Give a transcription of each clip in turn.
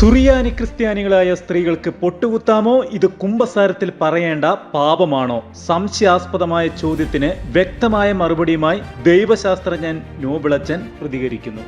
സുറിയാനി ക്രിസ്ത്യാനികളായ സ്ത്രീകൾക്ക് പൊട്ടുകുത്താമോ? ഇത് കുംഭസാരത്തിൽ പറയേണ്ട പാപമാണോ? സംശയാസ്പദമായ ചോദ്യത്തിന് വ്യക്തമായ മറുപടിയുമായി ദൈവശാസ്ത്രജ്ഞൻ നോബിളച്ചൻ പ്രതികരിക്കുന്നു.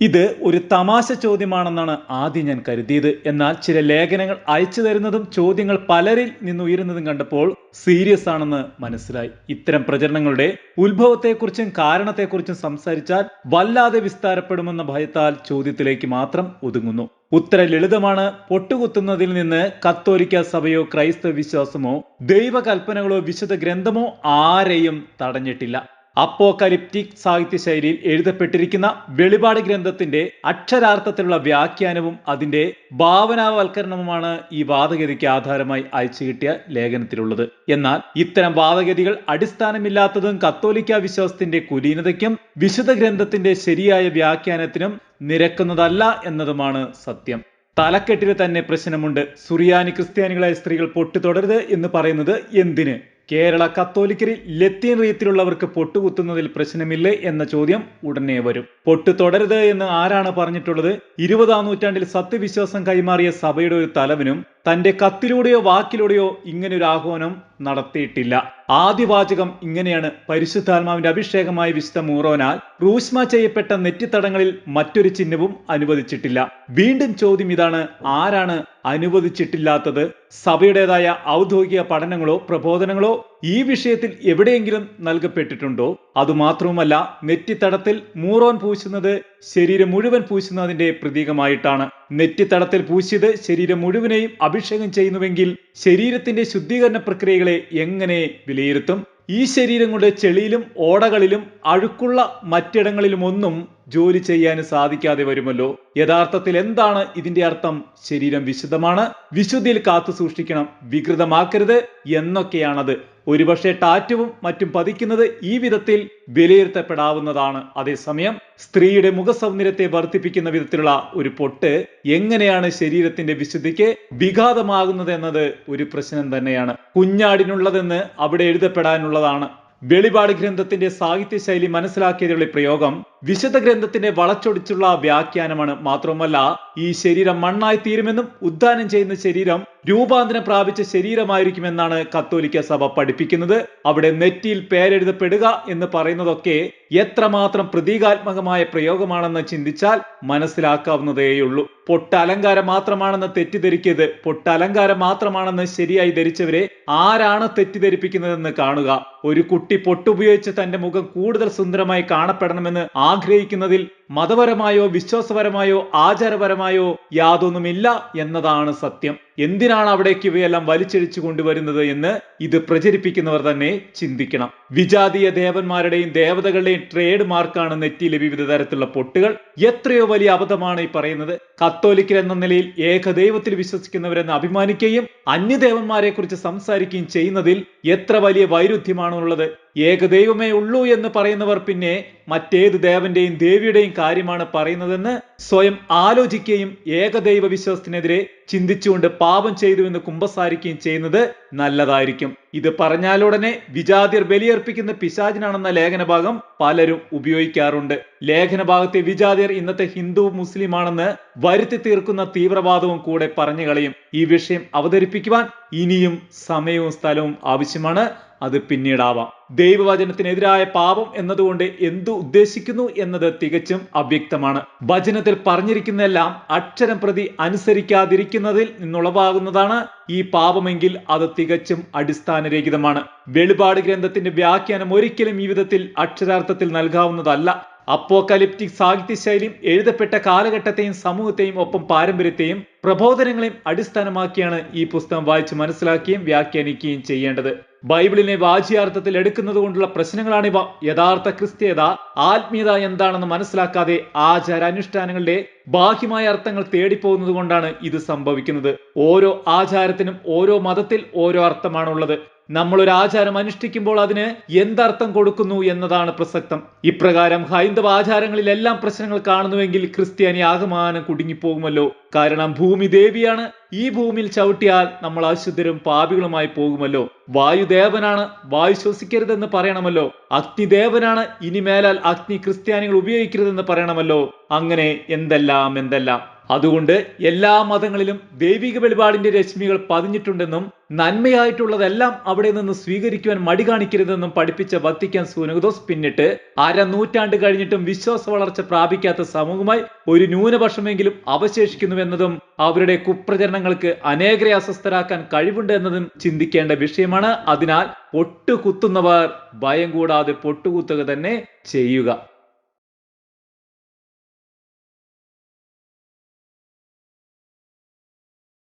ഇത് ഒരു തമാശ ചോദ്യമാണെന്നാണ് ആദ്യം ഞാൻ കരുതിയത്. എന്നാൽ ചില ലേഖനങ്ങൾ അയച്ചു തരുന്നതും ചോദ്യങ്ങൾ പലരിൽ നിന്നുയരുന്നതും കണ്ടപ്പോൾ സീരിയസ് ആണെന്ന് മനസ്സിലായി. ഇത്തരം പ്രചരണങ്ങളുടെ ഉത്ഭവത്തെക്കുറിച്ചും കാരണത്തെക്കുറിച്ചും സംസാരിച്ചാൽ വല്ലാതെ വിസ്താരപ്പെടുമെന്ന ഭയത്താൽ ചോദ്യത്തിലേക്ക് മാത്രം ഒതുങ്ങുന്നു. ഉത്തര ലളിതമാണ്. പൊട്ടുകുത്തുന്നതിൽ നിന്ന് കത്തോലിക്ക സഭയോ ക്രൈസ്തവ വിശ്വാസമോ ദൈവകൽപ്പനകളോ വിശുദ്ധ ഗ്രന്ഥമോ ആരെയും തടഞ്ഞിട്ടില്ല. അപ്പോകലിപ്റ്റിക് സാഹിത്യ ശൈലിയിൽ എഴുതപ്പെട്ടിരിക്കുന്ന വെളിപാട് ഗ്രന്ഥത്തിന്റെ അക്ഷരാർത്ഥത്തിലുള്ള വ്യാഖ്യാനവും അതിന്റെ ഭാവനാവൽക്കരണവുമാണ് ഈ വാദഗതിക്ക് ആധാരമായി അയച്ചു കിട്ടിയ ലേഖനത്തിലുള്ളത്. എന്നാൽ ഇത്തരം വാദഗതികൾ അടിസ്ഥാനമില്ലാത്തതും കത്തോലിക്ക വിശ്വാസത്തിന്റെ കുലീനതയ്ക്കും വിശുദ്ധ ഗ്രന്ഥത്തിന്റെ ശരിയായ വ്യാഖ്യാനത്തിനും നിരക്കുന്നതല്ല എന്നതുമാണ് സത്യം. തലക്കെട്ടിൽ തന്നെ പ്രശ്നമുണ്ട്. സുറിയാനി ക്രിസ്ത്യാനികളായ സ്ത്രീകൾ പൊട്ടു തുടരുത് എന്ന് പറയുന്നത് എന്തിന്? കേരള കത്തോലിക്കരിൽ ലത്തീൻ റീത്തിലുള്ളവർക്ക് പൊട്ടുകുത്തുന്നതിൽ പ്രശ്നമില്ലേ എന്ന ചോദ്യം ഉടനെ വരും. പൊട്ടു തുടരുത് എന്ന് ആരാണ് പറഞ്ഞിട്ടുള്ളത്? ഇരുപതാം നൂറ്റാണ്ടിൽ സത്യവിശ്വാസം കൈമാറിയ സഭയുടെ ഒരു തലവനും തന്റെ കത്തിലൂടെയോ വാക്കിലൂടെയോ ഇങ്ങനെ ഒരു ആഹ്വാനം നടത്തിയിട്ടില്ല. ആദ്യ വാചകം ഇങ്ങനെയാണ് പരിശുദ്ധാത്മാവിന്റെ അഭിഷേകമായി വിശുദ്ധ മൂറോനാൽ റൂസ്മ ചെയ്യപ്പെട്ട നെറ്റിത്തടങ്ങളിൽ മറ്റൊരു ചിഹ്നവും അനുവദിച്ചിട്ടില്ല. വീണ്ടും ചോദ്യം ഇതാണ് ആരാണ് അനുവദിച്ചിട്ടില്ലാത്തത്? സഭയുടേതായ ഔദ്യോഗിക പഠനങ്ങളോ പ്രബോധനങ്ങളോ ഈ വിഷയത്തിൽ എവിടെയെങ്കിലും നൽകപ്പെട്ടിട്ടുണ്ടോ? അതുമാത്രവുമല്ല നെറ്റിത്തടത്തിൽ മൂറോൻ പൂശുന്നത് ശരീരം മുഴുവൻ പൂശുന്നതിന്റെ പ്രതീകമായിട്ടാണ്. നെറ്റിത്തടത്തിൽ പൂശിയത് ശരീരം മുഴുവനെയും അഭിഷേകം ചെയ്യുന്നുവെങ്കിൽ ശരീരത്തിന്റെ ശുദ്ധീകരണ പ്രക്രിയകളെ എങ്ങനെ വിലയിരുത്തും? ഈ ശരീരം കൊണ്ട് ചെളിയിലും ഓടകളിലും അഴുക്കുള്ള മറ്റിടങ്ങളിലും ഒന്നും ജോലി ചെയ്യാൻ സാധിക്കാതെ വരുമല്ലോ. യഥാർത്ഥത്തിൽ എന്താണ് ഇതിന്റെ അർത്ഥം? ശരീരം വിശുദ്ധമാണ്. വിശുദ്ധിയിൽ കാത്തു സൂക്ഷിക്കണം. വികൃതമാക്കരുത് എന്നൊക്കെയാണത്. ഒരുപക്ഷെ ടാറ്റുവും മറ്റും പതിക്കുന്നത് ഈ വിധത്തിൽ വിലയിരുത്തപ്പെടാവുന്നതാണ്. അതേസമയം സ്ത്രീയുടെ മുഖസൗന്ദര്യത്തെ വർദ്ധിപ്പിക്കുന്ന വിധത്തിലുള്ള ഒരു പൊട്ട് എങ്ങനെയാണ് ശരീരത്തിന്റെ വിശുദ്ധിക്ക് വിഘാതമാകുന്നത് എന്നത് ഒരു പ്രശ്നം തന്നെയാണ്. കുഞ്ഞാടിനുള്ളതെന്ന് അവിടെ എഴുതപ്പെടാനുള്ളതാണ്. വെളിപാട് ഗ്രന്ഥത്തിന്റെ സാഹിത്യ ശൈലി മനസ്സിലാക്കിയതിലുള്ള പ്രയോഗം വിശുദ്ധ ഗ്രന്ഥത്തിന്റെ വളച്ചൊടിച്ചുള്ള വ്യാഖ്യാനമാണ് മാത്രമല്ല ഈ ശരീരം മണ്ണായി തീരുമെന്നും ഉദ്ധാനം ചെയ്യുന്ന ശരീരം രൂപാന്തരം പ്രാപിച്ച ശരീരമായിരിക്കുമെന്നാണ് കത്തോലിക്ക സഭ പഠിപ്പിക്കുന്നത്. അവിടെ നെറ്റിയിൽ പേരെഴുതപ്പെടുക എന്ന് പറയുന്നതൊക്കെ എത്രമാത്രം പ്രതീകാത്മകമായ പ്രയോഗമാണെന്ന് ചിന്തിച്ചാൽ മനസ്സിലാക്കാവുന്നതേയുള്ളൂ. പൊട്ടലങ്കാരം മാത്രമാണെന്ന് തെറ്റിദ്ധരിക്കരുത്. പൊട്ടലങ്കാരം മാത്രമാണെന്ന് ശരിയായി ധരിച്ചവരെ ആരാണ് തെറ്റിദ്ധരിപ്പിക്കുന്നതെന്ന് കാണുക. ഒരു കുട്ടി പൊട്ടുപയോഗിച്ച് തന്റെ മുഖം കൂടുതൽ സുന്ദരമായി കാണപ്പെടണമെന്ന് ആഗ്രഹിക്കുന്നതിൽ മതപരമായോ വിശ്വാസപരമായോ ആചാരപരമായോ യാതൊന്നുമില്ല എന്നതാണ് സത്യം. എന്തിനാണ് അവിടേക്ക് ഇവയെല്ലാം വലിച്ചഴിച്ചു കൊണ്ടുവരുന്നത് എന്ന് ഇത് പ്രചരിപ്പിക്കുന്നവർ തന്നെ ചിന്തിക്കണം. വിജാതീയ ദേവന്മാരുടെയും ദേവതകളുടെയും ട്രേഡ് മാർക്കാണ് നെറ്റിയിലെ വിവിധ തരത്തിലുള്ള പൊട്ടുകൾ. എത്രയോ വലിയ അബദ്ധമാണ് ഈ പറയുന്നത്. കത്തോലിക്കർ എന്ന നിലയിൽ ഏകദൈവത്തിൽ വിശ്വസിക്കുന്നവരെന്ന് അഭിമാനിക്കുകയും അന്യദേവന്മാരെ കുറിച്ച് സംസാരിക്കുകയും ചെയ്യുന്നതിൽ എത്ര വലിയ വൈരുദ്ധ്യമാണുള്ളത്. ഏകദൈവമേ ഉള്ളൂ എന്ന് പറയുന്നവർ പിന്നെ മറ്റേത് ദേവന്റെയും ദേവിയുടെയും കാര്യമാണ് പറയുന്നതെന്ന് സ്വയം ആലോചിക്കുകയും ഏകദൈവ വിശ്വാസത്തിനെതിരെ ചിന്തിച്ചുകൊണ്ട് പാപം ചെയ്തു എന്ന് കുമ്പസാരിക്കുകയും ചെയ്യുന്നത് നല്ലതായിരിക്കും. ഇത് പറഞ്ഞാലുടനെ വിജാതിർ ബലിയർപ്പിക്കുന്ന പിശാചിനാണെന്ന ലേഖനഭാഗം പലരും ഉപയോഗിക്കാറുണ്ട്. ലേഖനഭാഗത്തെ വിജാതിർ ഇന്നത്തെ ഹിന്ദു മുസ്ലിം ആണെന്ന് വരുത്തി തീർക്കുന്ന തീവ്രവാദവും കൂടെ പറഞ്ഞു കളയും ഈ വിഷയം അവതരിപ്പിക്കുവാൻ ഇനിയും സമയവും സ്ഥലവും ആവശ്യമാണ്. അത് പിന്നീടാവാം. ദൈവവചനത്തിനെതിരായ പാപം എന്നതുകൊണ്ട് എന്തു ഉദ്ദേശിക്കുന്നു എന്നത് തികച്ചും അവ്യക്തമാണ്. വചനത്തിൽ പറഞ്ഞിരിക്കുന്നതെല്ലാം അക്ഷരം പ്രതി അനുസരിക്കാതിരിക്കുന്നതിൽ നിന്നുളവാകുന്നതാണ് ഈ പാപമെങ്കിൽ അത് തികച്ചും അടിസ്ഥാനരഹിതമാണ്. വെളിപാട് ഗ്രന്ഥത്തിന്റെ വ്യാഖ്യാനം ഒരിക്കലും ഈ വിധത്തിൽ അക്ഷരാർത്ഥത്തിൽ നൽകാവുന്നതല്ല. അപ്പോക്കലിപ്റ്റിക് സാഹിത്യ ശൈലിയും എഴുതപ്പെട്ട കാലഘട്ടത്തെയും സമൂഹത്തെയും ഒപ്പം പാരമ്പര്യത്തെയും പ്രബോധനങ്ങളെയും അടിസ്ഥാനമാക്കിയാണ് ഈ പുസ്തകം വായിച്ച് മനസ്സിലാക്കുകയും വ്യാഖ്യാനിക്കുകയും ചെയ്യേണ്ടത്. ബൈബിളിനെ വാച്യാർത്ഥത്തിൽ എടുക്കുന്നത് കൊണ്ടുള്ള പ്രശ്നങ്ങളാണിവ. യഥാർത്ഥ ക്രിസ്ത്യത ആത്മീയത എന്താണെന്ന് മനസ്സിലാക്കാതെ ആചാര അനുഷ്ഠാനങ്ങളുടെ ബാഹ്യമായ അർത്ഥങ്ങൾ തേടിപ്പോകുന്നത് കൊണ്ടാണ് ഇത് സംഭവിക്കുന്നത്. ഓരോ ആചാരത്തിനും ഓരോ മതത്തിൽ ഓരോ അർത്ഥമാണുള്ളത്. നമ്മൾ ഒരു ആചാരം അനുഷ്ഠിക്കുമ്പോൾ അതിന് എന്തർത്ഥം കൊടുക്കുന്നു എന്നതാണ് പ്രസക്തം. ഇപ്രകാരം ഹൈന്ദവ ആചാരങ്ങളിലെല്ലാം പ്രശ്നങ്ങൾ കാണുന്നുവെങ്കിൽ ക്രിസ്ത്യാനി ആകമാനം കുടുങ്ങിപ്പോകുമല്ലോ. കാരണം ഭൂമി ദേവിയാണ്. ഈ ഭൂമിയിൽ ചവിട്ടിയാൽ നമ്മൾ അശുദ്ധരും പാപികളുമായി പോകുമല്ലോ. വായുദേവനാണ്. വായു ശ്വസിക്കരുതെന്ന് പറയണമല്ലോ. അഗ്നിദേവനാണ്. ഇനി മേലാൽ അഗ്നി ക്രിസ്ത്യാനികൾ ഉപയോഗിക്കരുതെന്ന് പറയണമല്ലോ. അങ്ങനെ എന്തെല്ലാം എന്തെല്ലാം. അതുകൊണ്ട് എല്ലാ മതങ്ങളിലും ദൈവിക വെളിപാടിന്റെ രശ്മികൾ പതിഞ്ഞിട്ടുണ്ടെന്നും നന്മയായിട്ടുള്ളതെല്ലാം അവിടെ നിന്ന് സ്വീകരിക്കുവാൻ മടി കാണിക്കരുതെന്നും പഠിപ്പിച്ച വത്തിക്കാൻ സൂനകദോസ് പിന്നിട്ട് അര നൂറ്റാണ്ട് കഴിഞ്ഞിട്ടും വിശ്വാസ വളർച്ച പ്രാപിക്കാത്ത സമൂഹമായി ഒരു ന്യൂനപക്ഷമെങ്കിലും അവശേഷിക്കുന്നുവെന്നതും അവരുടെ കുപ്രചരണങ്ങൾക്ക് അനേകരെ അസ്വസ്ഥരാക്കാൻ കഴിവുണ്ട് എന്നതും ചിന്തിക്കേണ്ട വിഷയമാണ്. അതിനാൽ പൊട്ടുകുത്തുന്നവർ ഭയം കൂടാതെ പൊട്ടുകുത്തുക തന്നെ ചെയ്യുക.